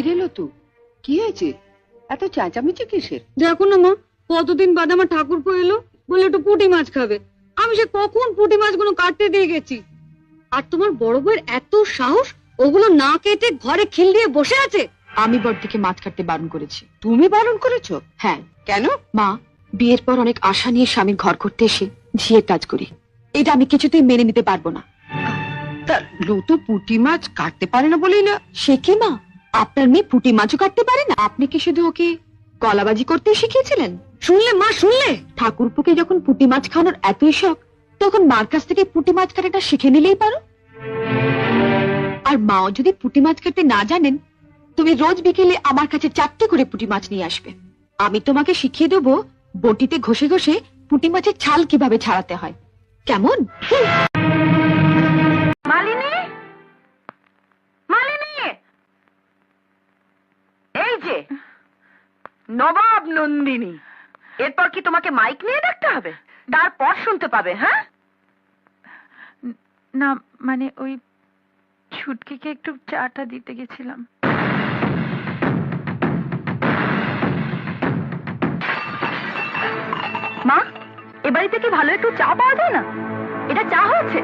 কিরে লতু কি হয়েছে? এত চেঁচামেচি কিসের? দেখো না মা কতদিন বাদে আমার ঠাকুরপো এলো বলে একটু পুঁটি মাছ খাবে। আমি সে কখন পুঁটি মাছগুলো কাটতে দিয়ে গেছি? আর তোমার বড় বউয়ের এত সাহস ওগুলো না কেটে ঘরে খিল দিয়ে বসে আছে? আমি বড়দিকে মাছ কাটতে বারণ করেছি। তুমি বারণ করেছ? হ্যাঁ। কেন? মা বিয়ের পর অনেক আশা নিয়ে স্বামীর ঘর করতে এসে ঝিয়ের কাজ করি। এটা আমি কিছুতেই মেনে নিতে পারব না। তা লতু পুঁটি মাছ কাটতে পারে না বলেই না। সে কি মা? আপনার মেয়ে পুঁটি মাছও কাটতে পারে না। আপনি কি শুধু ওকে কলাবাজি করতে শিখিয়েছিলেন? শুনলে মা শুনলে! ঠাকুরপুকে যখন পুঁটি মাছ খাওয়ানোর এতই শখ তখন মার কাছ থেকে পুঁটি মাছ কাটাটা শিখে নিলেই পারো। আর মাও যদি পুঁটি মাছ কাটতে না জানেন তুমি রোজ বিকেলে আমার কাছে চারটে করে পুঁটি মাছ নিয়ে আসবে। আমি তোমাকে শিখিয়ে দেবো বটিতে ঘষে ঘষে পুঁটি মাছের ছাল কীভাবে ছাড়াতে হয়। কেমন? মালিনী! যে? নবাব নন্দিনী এরপর কি তোমাকে মাইক নিয়ে ডাকতে হবে? তারপর শুনতে পাবে হ্যাঁ? না মানে ওই ছুটকিকে একটু চাটা দিতে গেছিলাম। মা এ বাড়িতে কি ভালো একটু চা পাওয়া যায় না? এটা চা হয়েছে।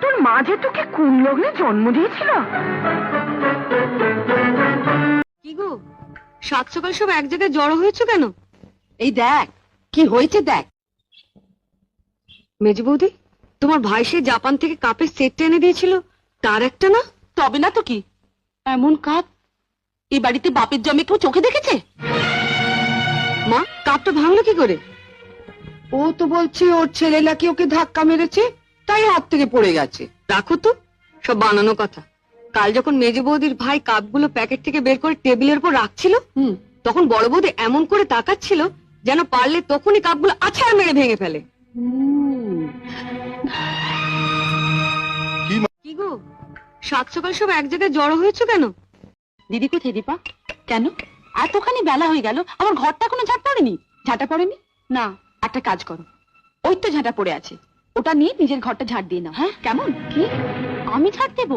তোর মা যে তোকে কোন লগ্নে জন্ম দিয়েছিল। কি গো? সাত সকাল সব এক জায়গায় জড়ো হয়েছে কেন? এই দেখ কি হয়েছে দেখ। মেজ বৌদি তোমার ভাই সে জাপান থেকে কাপের সেটটা এনে দিয়েছিল তার একটা না? তবে না তো কি? এমন কাপ? এই বাড়িতে বাপের জমে কেউ চোখে দেখেছে? মা কাপটা ভাঙলো কি করে? ও তো বলছে ওর ছেলে নাকি ওকে ধাক্কা মেরেছে তাই হাত থেকে পড়ে গেছে। রাখো তো সব বানানো কথা। কাল যখন মেজে বৌদির ভাই কাপগুলো প্যাকেট থেকে বের করে টেবিলের উপর রাখছিল তখন বড় বৌদি এমন করে তাকাচ্ছিল যেন পারলে তখনই কাপগুলো আছাড় মেরে ভেঙে ফেলে। কি গো? সাত সকাল সব এক জায়গায় জড়ো হয়েছে কেন? দিদি কোথায় দীপা? কেন? এতখানি বেলা হয়ে গেল আমার ঘরটা এখনও ঝাঁট পড়েনি? ঝাঁটা পড়েনি? না। একটা কাজ করো ওই তো ঝাঁটা পড়ে আছে ওটা নিয়ে নিজের ঘরটা ঝাড় দিয়ে নাও হ্যাঁ? কেমন? কি? আমি ঝাড় দেবো?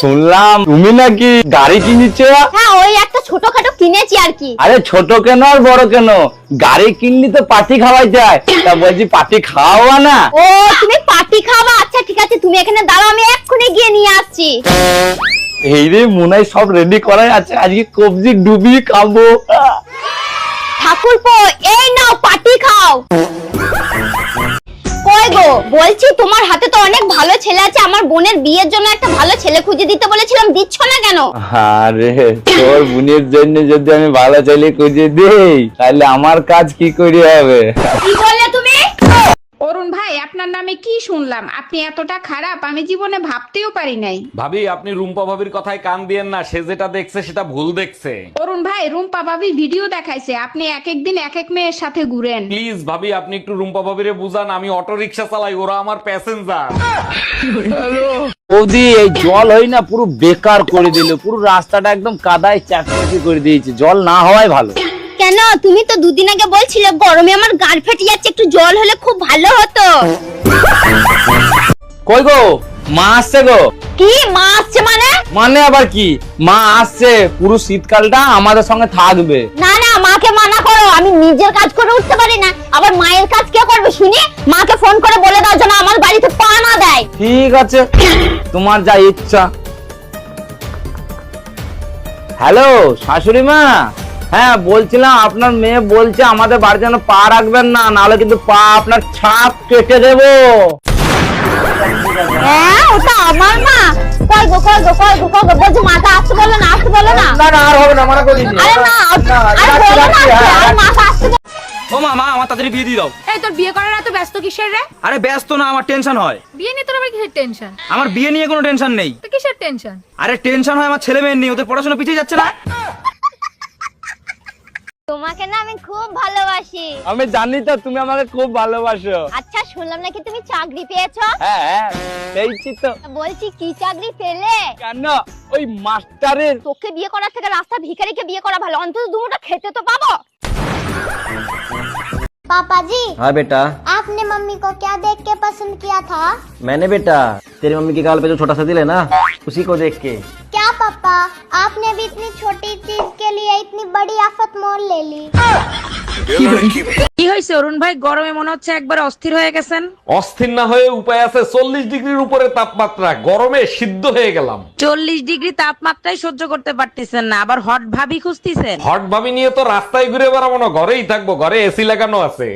শুনলাম তুমি নাকি গাড়ি কিনেছো? হ্যাঁ ওই একটা ছোটখাটো কিনেছি আর কি। আরে ছোট কেন আর বড় কেন? গাড়ি কিনলি তো পাটি খাওয়াই যায়। তা বলছি পাটি খাওয়া না? ও তুমি পার্টি খাওয়া আচ্ছা ঠিক আছে তুমি এখানে দাঁড়াও আমি এক্ষুনি গিয়ে নিয়ে আসছি। এই রে মনে সব রেডি করাই আছে আজকে কবজি ডুবি খাব। ঠাকুরপো এই নাও পার্টি খাও। কই গো। বলছি তোমার হাতে তো অনেক ভালো ছেলে আছে। আমার বোনের বিয়ের জন্য একটা ভালো ছেলে খুঁজে দিতে বলেছিলাম। দিচ্ছ না কেন? আরে তোর বোনের জন্য যদি আমি ভালো ছেলে খুঁজে দিই তাহলে আমার কাজ কি করে হবে? কি অরুণ ভাই আপনার নামে কি শুনলাম? আপনি এতটা খারাপ আমি জীবনে ভাবতেও পারি নাই। ভাবি আপনি রুম্পা ভাবির কথায় কান দিয়েন না সে যেটা দেখছে সেটা ভুল দেখছে। অরুণ ভাই রুম্পা ভাবি ভিডিও দেখাইছে আপনি এক এক দিন এক এক মেয়ের সাথে ঘুরেন। প্লিজ ভাবি আপনি একটু রুম্পা ভাবিরে বুঝান আমি অটো রিক্সা চালাই ওরা আমার প্যাসেঞ্জার। বৌদি এই জল হয় না পুরো বেকার করে দিল পুরো রাস্তাটা একদম কাদায় চাকরি করে দিয়েছে জল না হওয়াই ভালো। কেন তুমি তো দুদিন আগে বলছিলে গরমে আমার গাল ফেটে যাচ্ছে একটু জল হলে খুব ভালো হতো। কই গো? মা আসছে গো। কি? মা আসছে মানে? মানে আবার কি? মা আসছে পুরো শীতকালটা আমাদের সঙ্গে থাকবে। না না মাকে মানা করো আমি নিজের কাজ করে উঠতে পারি না। আবার মায়ের কাজ কে করবে? শুনি মাকে ফোন করে বলে দাও যেন আমার বাড়িতে পা না দেয়। ঠিক আছে তোমার যা ইচ্ছা। হ্যালো শাশুড়ি মা? হ্যাঁ বলছিলাম আপনার মেয়ে বলছে আমাদের বাড়ি যেন পা রাখবেন না নাহলে কিন্তু পা আপনার ছাপ কেটে দেবো। হ্যাঁ ওটা আমার মা কই গো কই গো কই গো কই গো? বলছি মাথা আসতে বলো না আসতে বলো না? না না আর হবে না মানা করিনি। আরে না আরে বলো না আসতে, মাথা আসতে ও মা মা আমার তাড়াতাড়ি বিয়ে দিয়ে দাও। এই তোর বিয়ে করার এত ব্যস্ত কিসের রে? আরে ব্যস্ত না আমার টেনশন হয়। বিয়ে নিয়ে তোর আবার কিসের টেনশন? আমার বিয়ে নিয়ে কোনো টেনশন নেই। তো কিসের টেনশন? আরে টেনশন হয় আমার ছেলে মেয়ের নিয়ে ওদের পড়াশোনা পিছিয়ে যাচ্ছে না? তোমাকে না আমি খুব ভালোবাসি আমি জানি তো তুমি আমাকে খুব ভালোবাসো আচ্ছা শুনলাম নাকি তুমি চাকরি পেয়েছো হ্যাঁ হ্যাঁ পেয়েছি তো বলছি কি চাকরি পেলে কেন ওই মাস্টারের তোকে বিয়ে করার থেকে রাস্তা ভিখারিকে বিয়ে করা ভালো অন্তত দুটো খেতে তো পাবো पापा जी हाँ बेटा आपने मम्मी को क्या देख के पसंद किया था मैंने बेटा तेरी मम्मी के गाल पे जो छोटा सा दिल है ना उसी को देख के क्या पापा आपने भी इतनी छोटी चीज के लिए इतनी बड़ी आफत मोल ले ली কি হয়েছে অরুণ ভাই গরমে মনে হচ্ছে একবার অস্থির হয়ে গেছেন অস্থির না হয়ে উপায় আছে চল্লিশ ডিগ্রির উপরে তাপমাত্রা গরমে সিদ্ধ হয়ে গেলাম চল্লিশ ডিগ্রি তাপমাত্রায় সহ্য করতে পারতেছেন না আবার হট ভাবি খুঁজতেছেন হট ভাবি নিয়ে তো রাস্তায় ঘুরে বেড়াবো না ঘরেই থাকবো ঘরে এসি লাগানো আছে